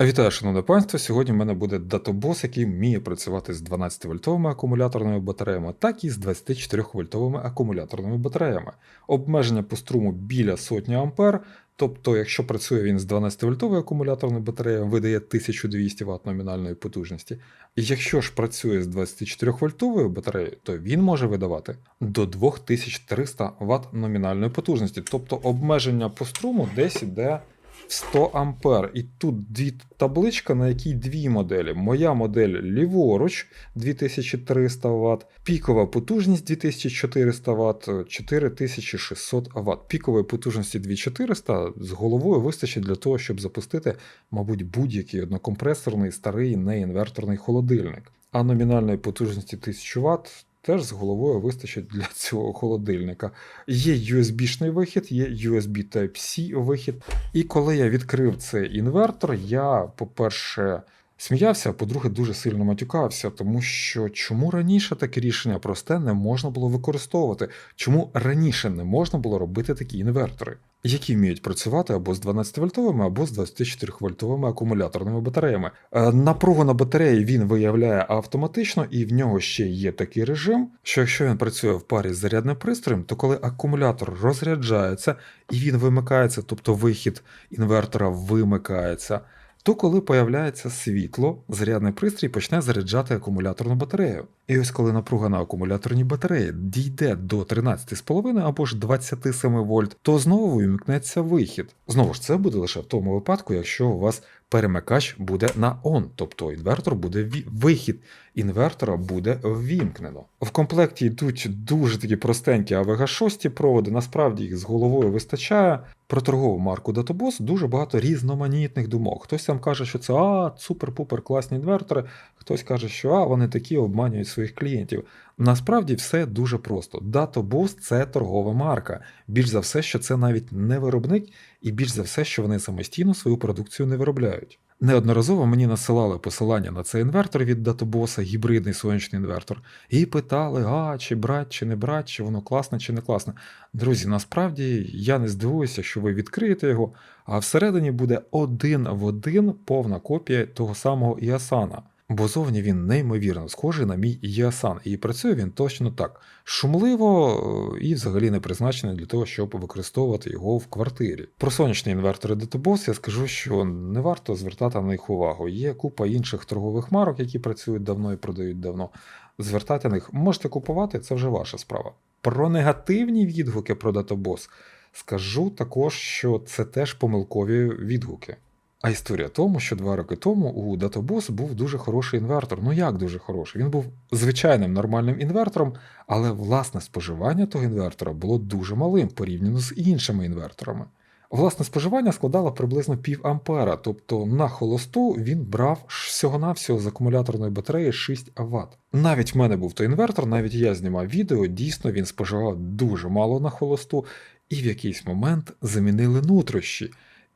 Вітаю, шановне панство. Сьогодні в мене буде будедатобос, який вміє працювати з 12-вольтовими акумуляторними батареями, так і з 24-вольтовими акумуляторними батареями. Обмеження по струму біля сотні ампер. Тобто, якщо працює він з 12-вольтовою акумуляторною батареєю, видає 1200 Вт номінальної потужності. Якщо ж працює з 24-вольтовою батареєю, то він може видавати до 2300 Вт номінальної потужності. Тобто обмеження по струму десь іде 100 ампер. І тут дві табличка, на якій дві моделі. Моя модель ліворуч 2300 Вт, пікова потужність 2400 Вт, 4600 Вт. Пікової потужності 2400 з головою вистачить для того, щоб запустити, мабуть, будь-який однокомпресорний старий неінверторний холодильник. А номінальної потужності 1000 Вт теж з головою вистачить для цього холодильника. Є USB-шний вихід, є USB Type-C вихід. І коли я відкрив цей інвертор, я, по-перше, сміявся, а по-друге, дуже сильно матюкався, тому що чому раніше таке рішення просте не можна було використовувати? Чому раніше не можна було робити такі інвертори? Які вміють працювати або з 12-вольтовими, або з 24-вольтовими акумуляторними батареями. Е, Напругу на батареї він виявляє автоматично, і в нього ще є такий режим, що якщо він працює в парі з зарядним пристроєм, то коли акумулятор розряджається і він вимикається, тобто вихід інвертора вимикається, то коли появляється світло, зарядний пристрій почне заряджати акумуляторну батарею. І ось коли напруга на акумуляторній батареї дійде до 13,5 або ж 27 вольт, то знову вимкнеться вихід. Знову ж це буде лише в тому випадку, якщо у вас перемикач буде на on, тобто інвертор буде вихід інвертора буде ввімкнено. В комплекті йдуть дуже такі простенькі АВГ-6 проводи, насправді їх з головою вистачає. Про торгову марку Databos дуже багато різноманітних думок. Хтось там каже, що це а, супер-пупер класні інвертори, хтось каже, що а, вони такі обманюють своїх клієнтів. Насправді все дуже просто. Databos – це торгова марка. Більш за все, що це навіть не виробник, і більш за все, що вони самостійно свою продукцію не виробляють. Неодноразово мені насилали посилання на цей інвертор від Databos, гібридний сонячний інвертор, і питали, а чи брать, чи не брать, чи воно класне, чи не класне. Друзі, насправді я не здивуюся, що ви відкриєте його, а всередині буде один в один повна копія того самого Іасана. Бо зовні він неймовірно схожий на мій Ясан, і працює він точно так: шумливо е, і взагалі не призначений для того, щоб використовувати його в квартирі. Про сонячні інвертори DTBOS я скажу, що не варто звертати на них увагу. Є купа інших торгових марок, які працюють давно і продають давно. Звертати на них можете купувати, це вже ваша справа. Про негативні відгуки про DataBoss скажу також, що це теж помилкові відгуки. А історія тому, що два роки тому у Databos був дуже хороший інвертор. Ну як дуже хороший? Він був звичайним нормальним інвертором, але власне споживання того інвертора було дуже малим порівняно з іншими інверторами. Власне споживання складало приблизно пів ампера, тобто на холосту він брав всього-навсього з акумуляторної батареї 6 Вт. Навіть в мене був той інвертор, навіть я знімав відео, дійсно він споживав дуже мало на холосту, і в якийсь момент замінили нутрощі.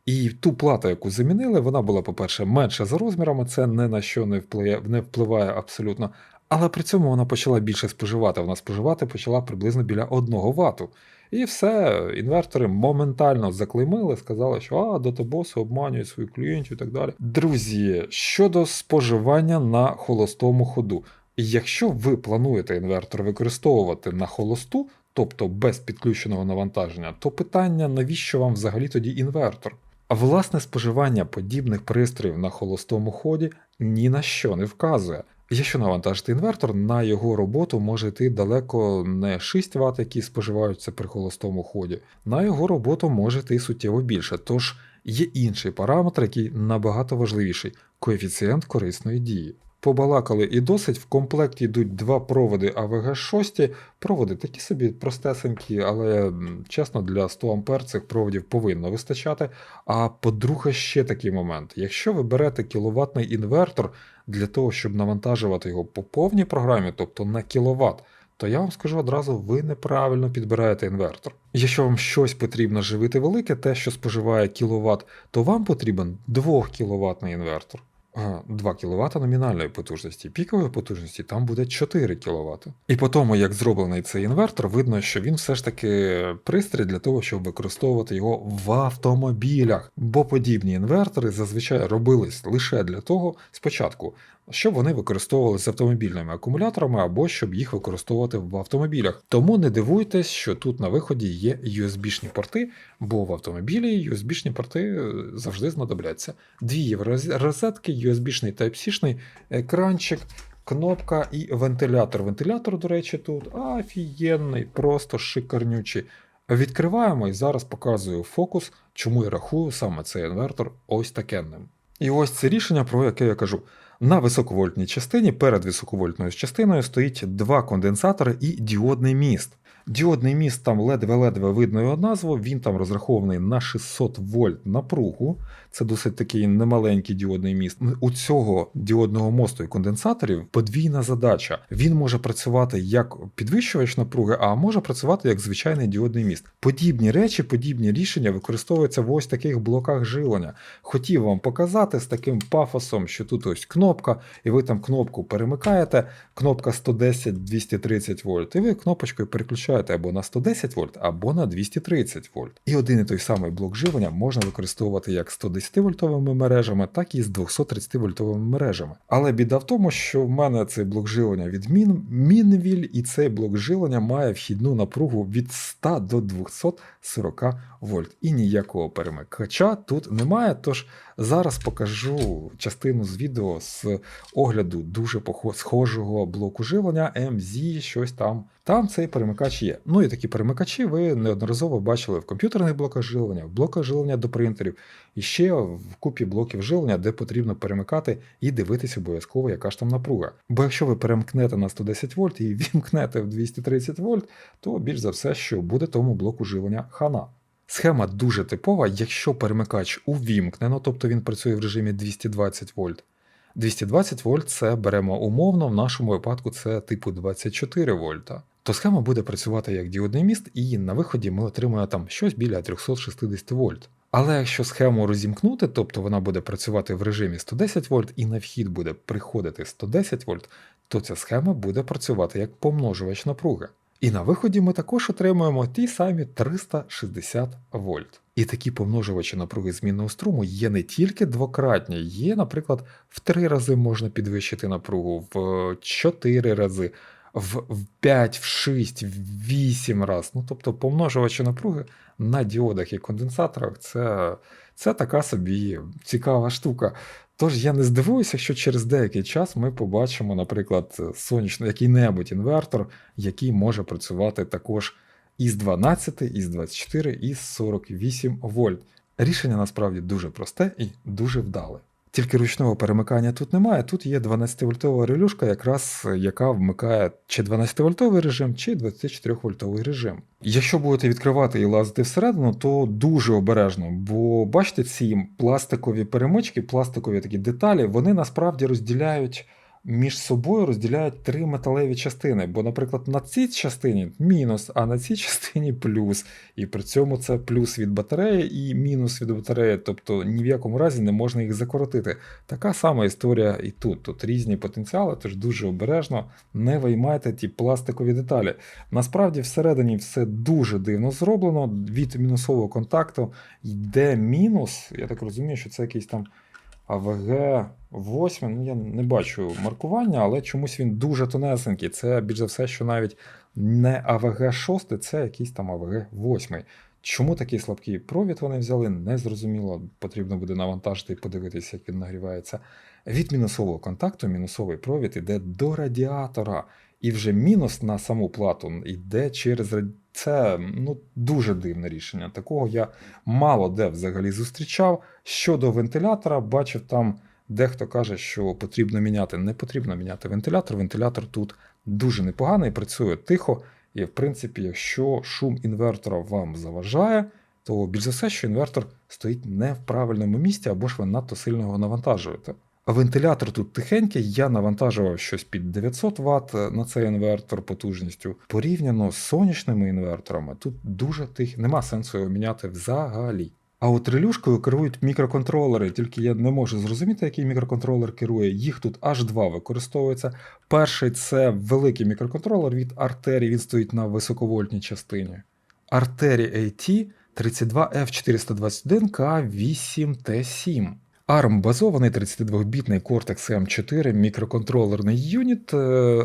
І ту плату, яку замінили, вона була, по-перше, менша за розмірами, це ні на що не впливає, не впливає абсолютно. Але при цьому вона почала більше споживати. Вона споживати почала приблизно біля 1 вату. І все, інвертори моментально заклеймили, сказали, що а, дотобоси обманюють своїх клієнтів і так далі. Друзі, щодо споживання на холостому ходу, якщо ви плануєте інвертор використовувати на холосту, тобто без підключеного навантаження, то питання, навіщо вам взагалі тоді інвертор? А власне споживання подібних пристроїв на холостому ході ні на що не вказує. Якщо навантажити інвертор, на його роботу може йти далеко не 6 Вт, які споживаються при холостому ході, на його роботу може йти суттєво більше. Тож є інший параметр, який набагато важливіший коефіцієнт корисної дії. Побалакали і досить, в комплекті йдуть два проводи АВГ-6, проводи такі собі простесенькі, але чесно, для 100 А цих проводів повинно вистачати. А по-друге, ще такий момент: якщо ви берете кіловатний інвертор для того, щоб навантажувати його по повній програмі, тобто на кіловат, то я вам скажу одразу, ви неправильно підбираєте інвертор. Якщо вам щось потрібно живити велике, те, що споживає кіловат, то вам потрібен 2 кіловатний інвертор. А, 2 кВт номінальної потужності, пікової потужності там буде 4 кВт. І по тому, як зроблений цей інвертор, видно, що він все ж таки пристрій для того, щоб використовувати його в автомобілях. Бо подібні інвертори зазвичай робились лише для того спочатку, щоб вони використовувалися з автомобільними акумуляторами або щоб їх використовувати в автомобілях. Тому не дивуйтесь, що тут на виході є USB-шні порти, бо в автомобілі USB-шні порти е, завжди знадобляться. Дві розетки, USB-шний Type-C-шний, екранчик. Кнопка і вентилятор. Вентилятор, до речі, тут офігенний, просто шикарнючий. Відкриваємо і зараз показую фокус, чому я рахую саме цей інвертор ось такенним. І ось це рішення, про яке я кажу. На високовольтній частині перед високовольтною частиною стоїть два конденсатори і діодний міст. Діодний міст там ледве-ледве видно його назву, він там розрахований на 600 вольт напругу. Це досить такий немаленький діодний міст. У цього діодного мосту і конденсаторів подвійна задача. Він може працювати як підвищувач напруги, а може працювати як звичайний діодний міст. Подібні речі, подібні рішення використовуються в ось таких блоках живлення. Хотів вам показати з таким пафосом, що тут ось кнопка, і ви там кнопку перемикаєте, кнопка 110-230 вольт, і ви кнопочкою переключаєте або на 110 вольт, або на 230 вольт. І один і той самий блок живлення можна використовувати як 110 вольтовими мережами, так і з 230 вольтовими мережами. Але біда в тому, що в мене цей блок живлення від Min, Minvil, і цей блок живлення має вхідну напругу від 100 до 240 вольт. І ніякого перемикача тут немає. Тож зараз покажу частину з відео з огляду дуже схожого блоку живлення MZ, щось там. Там цей перемикач є. Ну і такі перемикачі ви неодноразово бачили в комп'ютерних блоках живлення, в блоках живлення до принтерів, і ще в купі блоків живлення, де потрібно перемикати і дивитися обов'язково, яка ж там напруга. Бо якщо ви перемкнете на 110 вольт і вімкнете в 230 вольт, то більш за все, що буде тому блоку живлення хана. Схема дуже типова, якщо перемикач увімкнено, тобто він працює в режимі 220 вольт. 220 вольт це беремо умовно, в нашому випадку це типу 24 вольта. То схема буде працювати як діодний міст, і на виході ми отримаємо там щось біля 360 вольт. Але якщо схему розімкнути, тобто вона буде працювати в режимі 110 вольт і на вхід буде приходити 110 вольт, то ця схема буде працювати як помножувач напруги. І на виході ми також отримуємо ті самі 360 вольт. І такі помножувачі напруги змінного струму є не тільки двократні, є, наприклад, в 3 рази можна підвищити напругу, в 4 рази, в в 5, в 6, в 8 разів. Ну, тобто помножувачі напруги на діодах і конденсаторах це, це така собі цікава штука. Тож я не здивуюся, якщо через деякий час ми побачимо, наприклад, сонячний який-небудь інвертор, який може працювати також із 12, із 24, із 48 вольт. Рішення насправді дуже просте і дуже вдале. Тільки ручного перемикання тут немає. Тут є 12-вольтова релюшка, якраз яка вмикає чи 12-вольтовий режим, чи 24-вольтовий режим. Якщо будете відкривати і лазити всередину, то дуже обережно, бо бачите, ці пластикові перемички, пластикові такі деталі, вони насправді розділяють. Між собою розділяють три металеві частини, бо, наприклад, на цій частині мінус, а на цій частині плюс. І при цьому це плюс від батареї і мінус від батареї, тобто ні в якому разі не можна їх закоротити. Така сама історія і тут. Тут різні потенціали, тож дуже обережно не виймайте ті пластикові деталі. Насправді, всередині все дуже дивно зроблено. Від мінусового контакту йде мінус. Я так розумію, що це якийсь там. АВГ 8, ну я не бачу маркування, але чомусь він дуже тонесенький. Це більш за все, що навіть не АВГ 6, це якийсь там АВГ 8. Чому такий слабкий провід вони взяли, не зрозуміло. Потрібно буде навантажити і подивитися, як він нагрівається. Від мінусового контакту мінусовий провід іде до радіатора. І вже мінус на саму плату йде через це ну, дуже дивне рішення. Такого я мало де взагалі зустрічав. Щодо вентилятора, бачив там дехто каже, що потрібно міняти. Не потрібно міняти вентилятор. Вентилятор тут дуже непоганий, працює тихо. І, в принципі, якщо шум інвертора вам заважає, то більш за все, що інвертор стоїть не в правильному місці або ж ви надто сильно його навантажуєте. Вентилятор тут тихенький, я навантажував щось під 900 Вт на цей інвертор потужністю. Порівняно з сонячними інверторами, тут дуже тих, нема сенсу його міняти взагалі. А от релюшкою керують мікроконтролери, тільки я не можу зрозуміти, який мікроконтролер керує. Їх тут аж два використовується. Перший це великий мікроконтролер від Arteri, він стоїть на високовольтній частині. Arteri AT 32F421K8T7. ARM базований 32-бітний Cortex M4 мікроконтролерний юніт, е,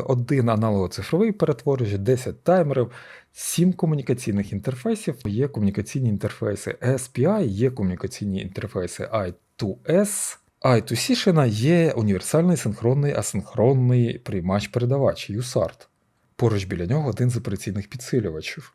один аналогоцифровий перетворювач, 10 таймерів, 7 комунікаційних інтерфейсів, є комунікаційні інтерфейси SPI, є комунікаційні інтерфейси I2S. I2C шина є універсальний синхронний асинхронний приймач-передавач USART. Поруч біля нього один з операційних підсилювачів.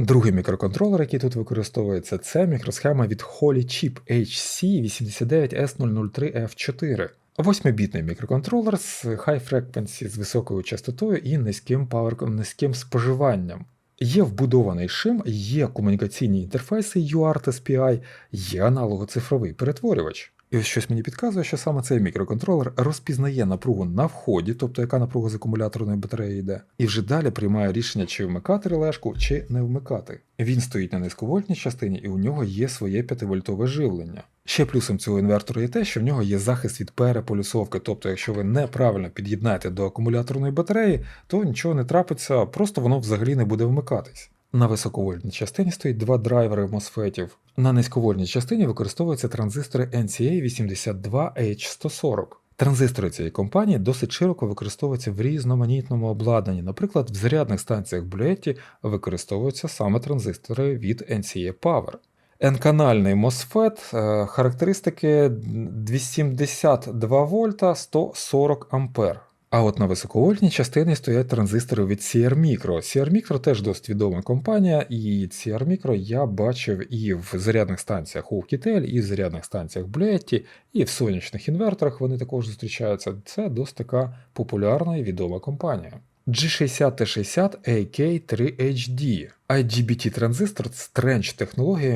Другий мікроконтролер, який тут використовується, це мікросхема від Holy Chip HC89S003F4. Восьмибітний мікроконтролер з high frequency з високою частотою і низьким power, низьким споживанням. Є вбудований шим, є комунікаційні інтерфейси UART SPI, є аналогоцифровий перетворювач. І ось щось мені підказує, що саме цей мікроконтролер розпізнає напругу на вході, тобто яка напруга з акумуляторної батареї йде, і вже далі приймає рішення, чи вмикати релешку, чи не вмикати. Він стоїть на низьковольтній частині, і у нього є своє 5-вольтове живлення. Ще плюсом цього інвертора є те, що в нього є захист від переполюсовки, тобто, якщо ви неправильно під'єднаєте до акумуляторної батареї, то нічого не трапиться, просто воно взагалі не буде вмикатись. На високовольтній частині стоїть два драйвери MOSFETів. На низьковольтній частині використовуються транзистори NCA82H140. Транзистори цієї компанії досить широко використовуються в різноманітному обладнанні. Наприклад, в зарядних станціях Bluetti використовуються саме транзистори від NCA Power. N-канальний MOSFET, е, характеристики 272 вольта 140 ампер. А от на високовольтній частині стоять транзистори від CR Micro. CR Micro теж досить відома компанія, і CR Micro я бачив і в зарядних станціях Oukitel, і в зарядних станціях Bluetti, і в сонячних інверторах вони також зустрічаються. Це досить така популярна і відома компанія. G60T60 AK3HD. IGBT транзистор з тренч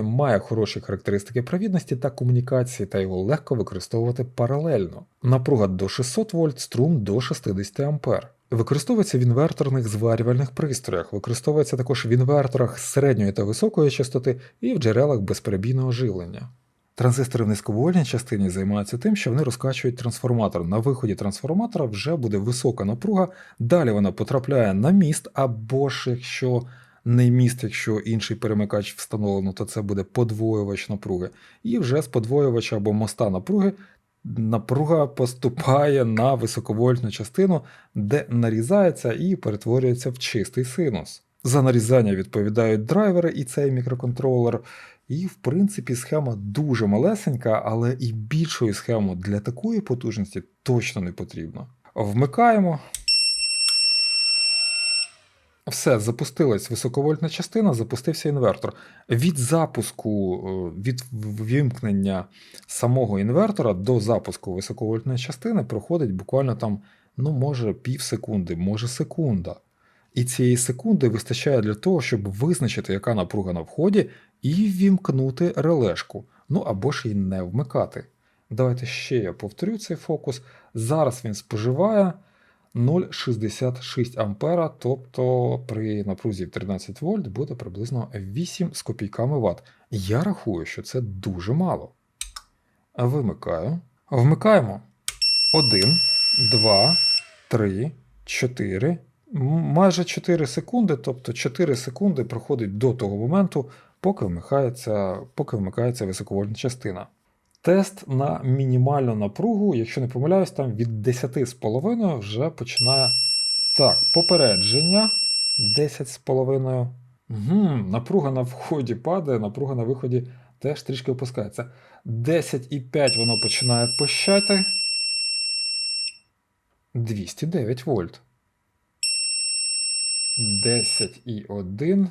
має хороші характеристики провідності та комунікації, та його легко використовувати паралельно. Напруга до 600 вольт, струм до 60 А. Використовується в інверторних зварювальних пристроях, використовується також в інверторах середньої та високої частоти і в джерелах безперебійного живлення. Транзистори в низьковольній частині займаються тим, що вони розкачують трансформатор. На виході трансформатора вже буде висока напруга, далі вона потрапляє на міст, або ж якщо не міст, якщо інший перемикач встановлено, то це буде подвоювач напруги. І вже з подвоювача або моста напруги напруга поступає на високовольтну частину, де нарізається і перетворюється в чистий синус. За нарізання відповідають драйвери і цей мікроконтролер. І, в принципі, схема дуже малесенька, але і більшої схеми для такої потужності точно не потрібно. Вмикаємо. Все, запустилась високовольтна частина, запустився інвертор. Від запуску, е, від вимкнення самого інвертора до запуску високовольтної частини проходить буквально там, ну, може, пів секунди, може секунда. І цієї секунди вистачає для того, щоб визначити, яка напруга на вході, і ввімкнути релешку. Ну або ж і не вмикати. Давайте ще я повторю цей фокус. Зараз він споживає 0,66 ампера, тобто при напрузі в 13 вольт буде приблизно 8 з копійками Вт. Я рахую, що це дуже мало. Вимикаю. Вмикаємо 1, 2, 3, 4. Майже 4 секунди, тобто 4 секунди проходить до того моменту, поки вмикається, поки вмикається високовольтна частина. Тест на мінімальну напругу, якщо не помиляюсь, там від 10,5 вже починає. Так, попередження 10,5. Угу, Напруга на вході падає, напруга на виході теж трішки опускається. 10,5 воно починає пощати. 209 вольт. 10,1.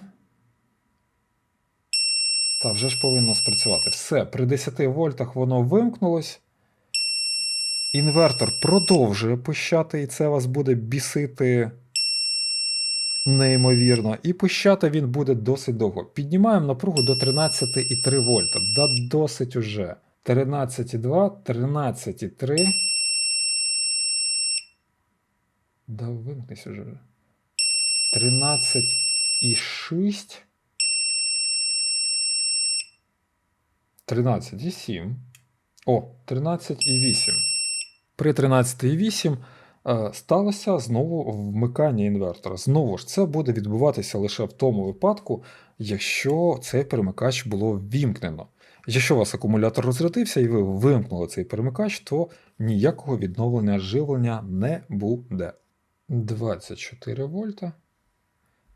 Та вже ж повинно спрацювати. Все, при 10 вольтах воно вимкнулось. Інвертор продовжує пущати, і це вас буде бісити неймовірно. І пущати він буде досить довго. Піднімаємо напругу до 13,3 вольта. Да досить уже. 13,2, 13,3. Да вимкнись уже. 13,6. 13,7. О, 13,8. При 13,8 е, сталося знову вмикання інвертора. Знову ж, це буде відбуватися лише в тому випадку, якщо цей перемикач було ввімкнено. Якщо у вас акумулятор розрядився і ви вимкнули цей перемикач, то ніякого відновлення живлення не буде. 24 вольта.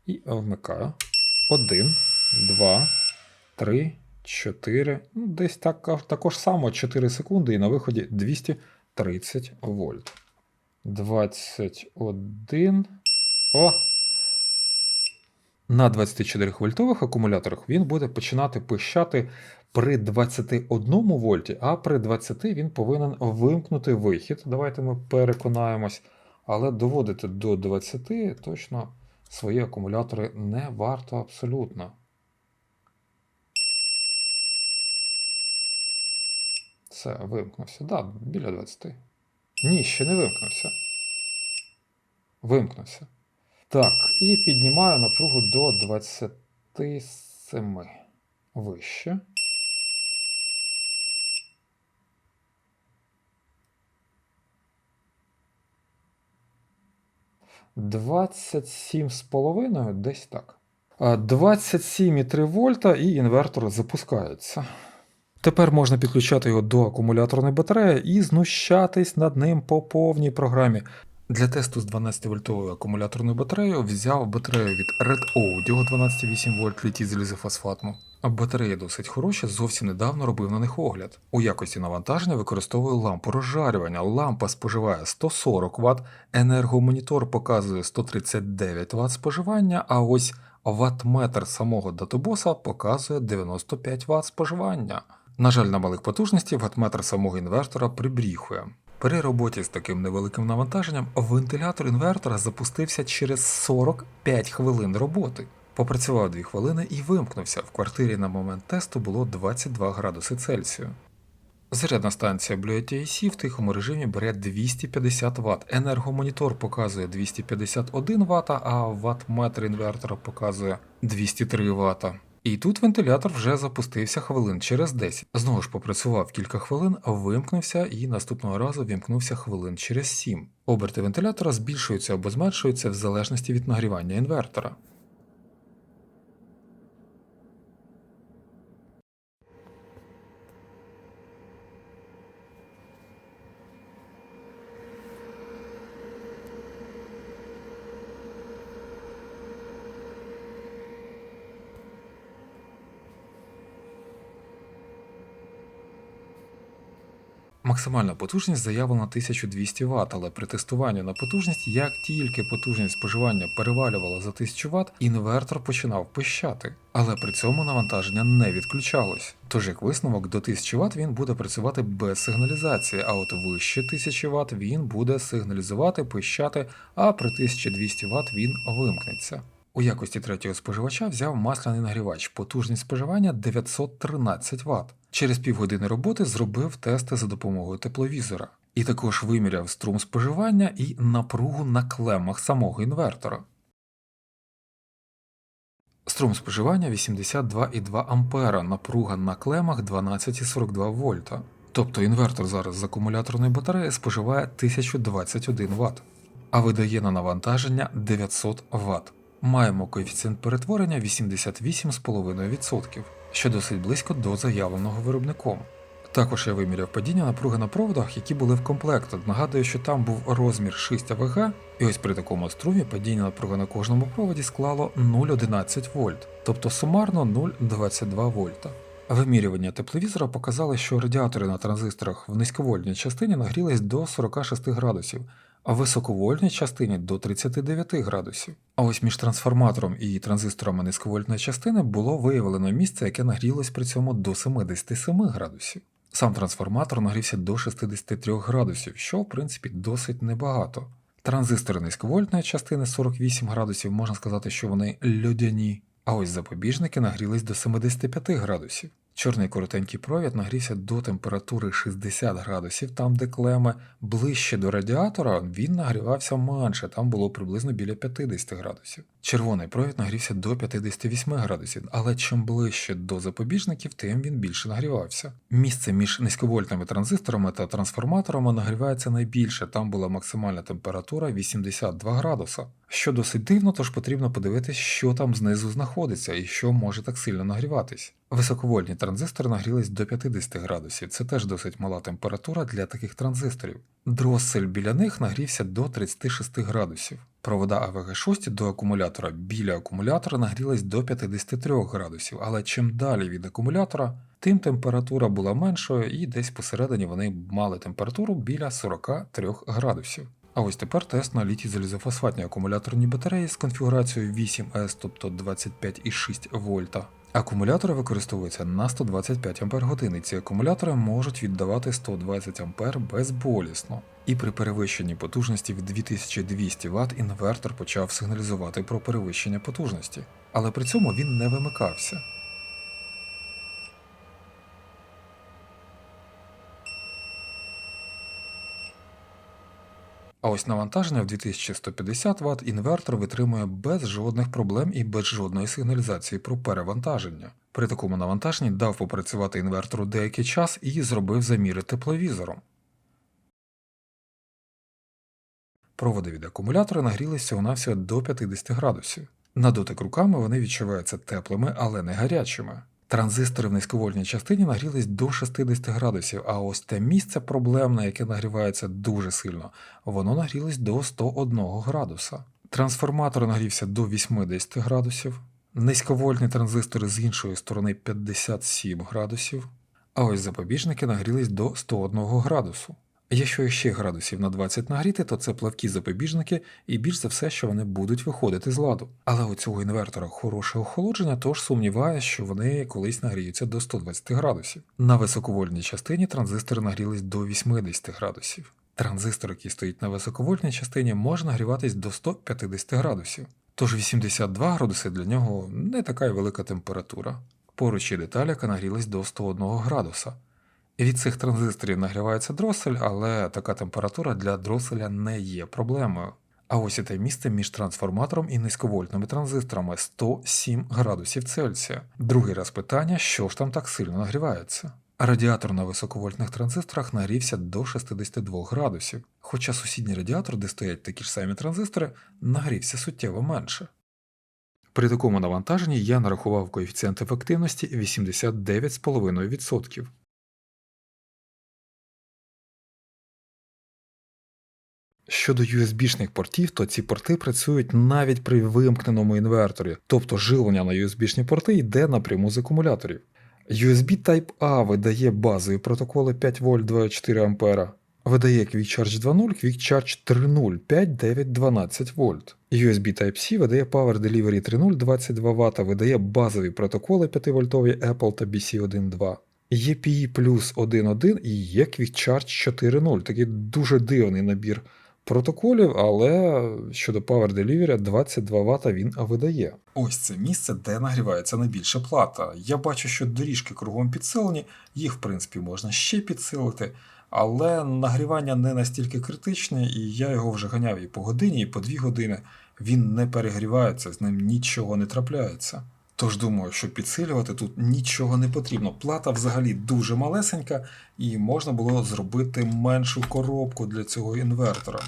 І вмикаю. 1, 2, 3, 4. Ну, десь так, також само 4 секунди, і на виході 230 вольт. 21. О! На 24 вольтових акумуляторах він буде починати пищати при 21 вольті, а при 20 він повинен вимкнути вихід. Давайте ми переконаємось. Але доводити до 20 точно свої акумулятори не варто абсолютно. Все, вимкнувся. Так, да, біля 20. Ні, ще не вимкнувся. Вимкнувся. Так, і піднімаю напругу до 27 вище. Двадцять сім з половиною, десь так. 27,3 вольта і інвертор запускається. Тепер можна підключати його до акумуляторної батареї і знущатись над ним по повній програмі. Для тесту з 12-вольтовою акумуляторною батареєю взяв батарею від Red Audio 12,8 вольт літій залізофосфатну. А батареї досить хороші, зовсім недавно робив на них огляд. У якості навантаження використовую лампу розжарювання. Лампа споживає 140 Вт, енергомонітор показує 139 Вт споживання, а ось ваттметр самого датабоса показує 95 Вт споживання. На жаль, на малих потужностях ваттметр самого інвертора прибріхує. При роботі з таким невеликим навантаженням вентилятор інвертора запустився через 45 хвилин роботи. Попрацював 2 хвилини і вимкнувся. В квартирі на момент тесту було 22 градуси Цельсію. Зарядна станція Blue BlueTAC в тихому режимі бере 250 Вт. Енергомонітор показує 251 Вт, а ваттметр інвертора показує 203 Вт. І тут вентилятор вже запустився хвилин через 10. Знову ж попрацював кілька хвилин, вимкнувся і наступного разу вімкнувся хвилин через 7. Оберти вентилятора збільшуються або зменшуються в залежності від нагрівання інвертора. Максимальна потужність заявлена 1200 Вт, але при тестуванні на потужність, як тільки потужність споживання перевалювала за 1000 Вт, інвертор починав пищати. Але при цьому навантаження не відключалось. Тож, як висновок, до 1000 Вт він буде працювати без сигналізації, а от вище 1000 Вт він буде сигналізувати, пищати, а при 1200 Вт він вимкнеться. У якості третього споживача взяв масляний нагрівач, потужність споживання 913 Вт. Через півгодини роботи зробив тести за допомогою тепловізора. І також виміряв струм споживання і напругу на клемах самого інвертора. Струм споживання 82,2 А, напруга на клемах 12,42 вольта. Тобто інвертор зараз з акумуляторної батареї споживає 1021 Вт, а видає на навантаження 900 Вт. Маємо коефіцієнт перетворення 88,5%, що досить близько до заявленого виробником. Також я виміряв падіння напруги на проводах, які були в комплекту. Нагадую, що там був розмір 6 АВГ, і ось при такому струмі падіння напруги на кожному проводі склало 0,11 вольт, тобто сумарно 0,22 вольта. Вимірювання тепловізора показали, що радіатори на транзисторах в низьковольтній частині нагрілись до 46 градусів, а в високовольтній частині до 39 градусів. А ось між трансформатором і транзисторами низьковольтної частини було виявлено місце, яке нагрілось при цьому до 77 градусів. Сам трансформатор нагрівся до 63 градусів, що в принципі досить небагато. Транзистори низьковольтної частини 48 градусів, можна сказати, що вони льодяні, а ось запобіжники нагрілись до 75 градусів. Чорний коротенький провід нагрівся до температури 60 градусів, там де клеми ближче до радіатора він нагрівався менше, там було приблизно біля 50 градусів. Червоний провід нагрівся до 58 градусів, але чим ближче до запобіжників, тим він більше нагрівався. Місце між низьковольтними транзисторами та трансформаторами нагрівається найбільше, там була максимальна температура 82 градуса. Що досить дивно, тож потрібно подивитися, що там знизу знаходиться і що може так сильно нагріватись. Високовольтні транзистори нагрілись до 50 градусів, це теж досить мала температура для таких транзисторів. Дроссель біля них нагрівся до 36 градусів. Провода АВГ6 до акумулятора біля акумулятора нагрілись до 53 градусів, але чим далі від акумулятора, тим температура була меншою і десь посередині вони мали температуру біля 43 градусів. А ось тепер тест на літій залізофосфатні акумуляторні батареї з конфігурацією 8С, тобто 25,6 вольта. Акумулятори використовуються на 125 ампер і ці акумулятори можуть віддавати 120 Ампер безболісно. І при перевищенні потужності в 2200 Вт інвертор почав сигналізувати про перевищення потужності, але при цьому він не вимикався. А ось навантаження в 2150 Вт інвертор витримує без жодних проблем і без жодної сигналізації про перевантаження. При такому навантаженні дав попрацювати інвертору деякий час і зробив заміри тепловізором. Проводи від акумулятора нагрілися всього до 50 градусів. На дотик руками вони відчуваються теплими, але не гарячими. Транзистори в низьковольтній частині нагрілись до 60 градусів, а ось те місце проблемне, яке нагрівається дуже сильно, воно нагрілось до 101 градуса. Трансформатор нагрівся до 80 градусів, низьковольтні транзистори з іншої сторони 57 градусів, а ось запобіжники нагрілись до 101 градусу. Якщо ще градусів на 20 нагріти, то це плавкі запобіжники, і більш за все, що вони будуть виходити з ладу. Але у цього інвертора хороше охолодження, тож сумніваюся, що вони колись нагріються до 120 градусів. На високовольтній частині транзистори нагрілись до 80 градусів. Транзистор, який стоїть на високовольтній частині, може нагріватись до 150 градусів. Тож 82 градуси для нього не така й велика температура. Поруч є деталь, яка нагрілась до 101 градуса. Від цих транзисторів нагрівається дросель, але така температура для дроселя не є проблемою. А ось і те місце між трансформатором і низьковольтними транзисторами 107 градусів Цельсія. Другий раз питання, що ж там так сильно нагрівається. Радіатор на високовольтних транзисторах нагрівся до 62 градусів, хоча сусідній радіатор, де стоять такі ж самі транзистори, нагрівся суттєво менше. При такому навантаженні я нарахував коефіцієнт ефективності 89,5%. Щодо USB-шних портів, то ці порти працюють навіть при вимкненому інверторі, тобто живлення на USB-шні порти йде напряму з акумуляторів. USB Type-A видає базові протоколи 5 В 24 А, видає Quick Charge 2.0, Quick Charge 3.0 5, 9, 12 В. USB Type-C видає Power Delivery 3.0 22 Вт, видає базові протоколи 5 вольтові Apple та BC1.2. Є PE Plus 1.1 і є Quick Charge 4.0, такий дуже дивний набір протоколів, але щодо Power Delivery 22 Вт він видає. Ось це місце, де нагрівається найбільша плата. Я бачу, що доріжки кругом підсилені, їх в принципі можна ще підсилити, але нагрівання не настільки критичне, і я його вже ганяв і по годині, і по дві години. Він не перегрівається, з ним нічого не трапляється. Тож думаю, що підсилювати тут нічого не потрібно. Плата взагалі дуже малесенька, і можна було зробити меншу коробку для цього інвертора.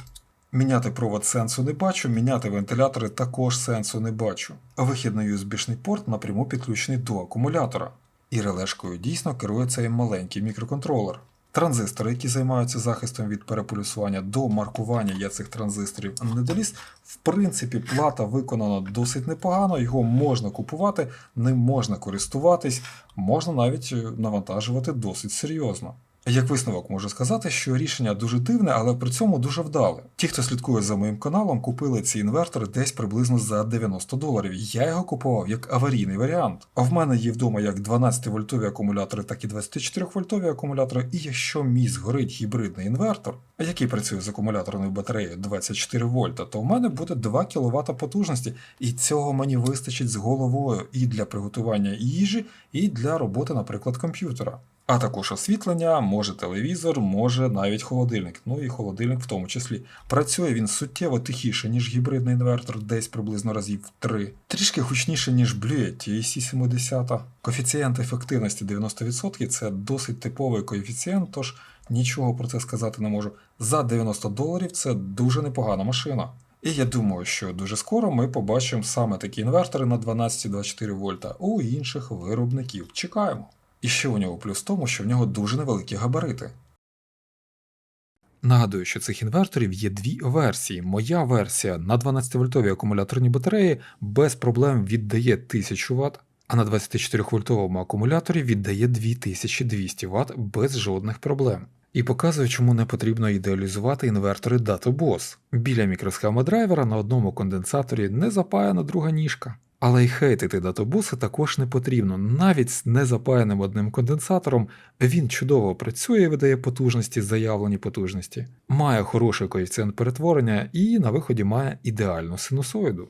Міняти провод сенсу не бачу, міняти вентилятори також сенсу не бачу. Вихідний USB-шний порт напряму підключений до акумулятора. І релешкою дійсно керує цей маленький мікроконтролер. Транзистори, які займаються захистом від переполюсування до маркування я цих транзисторів не доліз. В принципі, плата виконана досить непогано, його можна купувати, ним можна користуватись, можна навіть навантажувати досить серйозно. Як висновок можу сказати, що рішення дуже дивне, але при цьому дуже вдале. Ті, хто слідкує за моїм каналом, купили ці інвертори десь приблизно за 90 доларів. Я його купував як аварійний варіант. А в мене є вдома як 12-вольтові акумулятори, так і 24-вольтові акумулятори. І якщо мій згорить гібридний інвертор, який працює з акумуляторною батареєю 24 вольта, то в мене буде 2 кВт потужності, і цього мені вистачить з головою і для приготування їжі, і для роботи, наприклад, комп'ютера. А також освітлення, може телевізор, може навіть холодильник. Ну і холодильник в тому числі. Працює він суттєво тихіше, ніж гібридний інвертор, десь приблизно разів 3. Трішки гучніше, ніж Blue TAC 70. Коефіцієнт ефективності 90% це досить типовий коефіцієнт, тож нічого про це сказати не можу. За 90 доларів це дуже непогана машина. І я думаю, що дуже скоро ми побачимо саме такі інвертори на 12-24 вольта у інших виробників. Чекаємо. І ще у нього плюс в тому, що в нього дуже невеликі габарити. Нагадую, що цих інверторів є дві версії. Моя версія на 12-вольтовій акумуляторній батареї без проблем віддає 1000 Вт, а на 24-вольтовому акумуляторі віддає 2200 Вт без жодних проблем. І показує, чому не потрібно ідеалізувати інвертори DataBoss. Біля мікросхеми драйвера на одному конденсаторі не запаяна друга ніжка. Але й хейтити датабуси також не потрібно. Навіть з незапаяним одним конденсатором він чудово працює і видає потужності, заявлені потужності, має хороший коефіцієнт перетворення і на виході має ідеальну синусоїду.